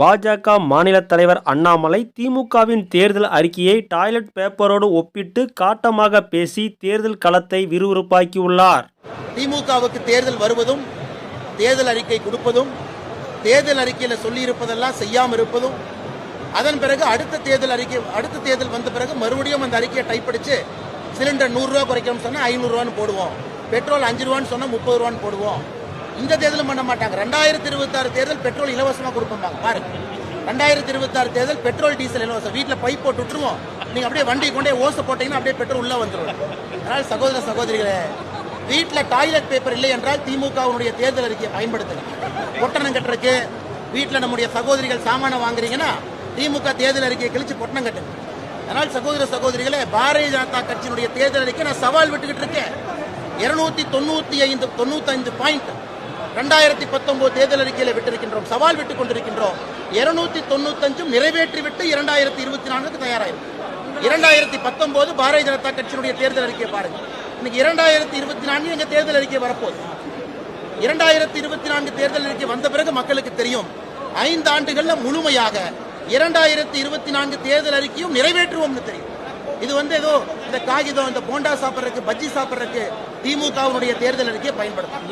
பாஜக மாநில தலைவர் அண்ணாமலை திமுகவின் தேர்தல் அறிக்கையை டாய்லெட் பேப்பரோடு ஒப்பிட்டு காட்டமாக பேசி தேர்தல் களத்தை விறுவிறுப்பாக்கியுள்ளார். திமுகவுக்கு தேர்தல் வருவதும் தேர்தல் அறிக்கை கொடுப்பதும் தேர்தல் அறிக்கையில் சொல்லியிருப்பதெல்லாம் செய்யாமல் இருப்பதும் அதன் பிறகு அடுத்த தேர்தல் அறிக்கை அடுத்த தேர்தல் வந்த பிறகு மறுபடியும் அந்த அறிக்கையை டைப் அடிச்சு சிலிண்டர் நூறுரூவா குறைக்கணும்னு சொன்னால் ஐநூறுரூவான்னு போடுவோம். பெட்ரோல் அஞ்சு ரூபான்னு சொன்னால் முப்பது ரூபான்னு போடுவோம். இந்த தேர்தலும் பண்ண மாட்டாங்க. ரெண்டாயிரத்தி இருபத்தாறு தேர்தல் பெட்ரோல் இலவசமாக கொடுப்பாங்க பாருங்க ரெண்டாயிரத்தி இருபத்தாறு தேர்தல் பெட்ரோல் டீசல் இலவசம். வீட்டில் பைப் போட்டு விட்டுருவோம். நீங்கள் அப்படியே வண்டி கொண்டே ஓசை போட்டீங்கன்னா அப்படியே பெட்ரோல் உள்ளே வந்துடும் அதனால் சகோதர சகோதரிகளே வீட்டில் டாய்லெட் பேப்பர் இல்லை என்றால் திமுகவுடைய தேர்தல் அறிக்கையை பயன்படுத்துங்க பொட்டணம் கட்டுறதுக்கு வீட்டில் நம்முடைய சகோதரிகள் சாமானை வாங்குறீங்கன்னா திமுக தேர்தல் அறிக்கையை கழிச்சு பொட்டணம் கட்டுங்க அதனால் சகோதர சகோதரிகளே பாரதிய ஜனதா கட்சியினுடைய தேர்தல் அறிக்கை நான் சவால் விட்டுக்கிட்டு இருக்கேன். இருநூத்தி தொண்ணூத்தி ஐந்து தொண்ணூத்தைந்து பாயிண்ட் ரெண்டாயிரத்தி பத்தொன்பது தேர்தல் அறிக்கையில விட்டிருக்கின்றோம். சவால் விட்டுக் கொண்டிருக்கின்றோம். இருநூத்தி தொண்ணூத்தஞ்சும் நிறைவேற்றி விட்டு இரண்டாயிரத்தி இருபத்தி நான்குக்கு தயாராயிருக்கும் இரண்டாயிரத்தி பத்தொன்பது பாரதிய ஜனதா கட்சியினுடைய தேர்தல் அறிக்கையை பாருங்க. இன்னைக்கு இரண்டாயிரத்தி இருபத்தி நான்கு எங்க தேர்தல் அறிக்கை வரப்போகுது. இரண்டாயிரத்தி இருபத்தி நான்கு தேர்தல் அறிக்கை வந்த பிறகு மக்களுக்கு தெரியும். ஐந்து ஆண்டுகள்ல முழுமையாக இரண்டாயிரத்தி இருபத்தி நான்கு தேர்தல் அறிக்கையும் நிறைவேற்றுவோம்னு தெரியும். இது வந்து ஏதோ இந்த காகிதம் இந்த போண்டா சாப்பிட்றதுக்கு பஜ்ஜி சாப்பிட்றதுக்கு திமுகவுடைய தேர்தல் அறிக்கையை பயன்படுத்தும்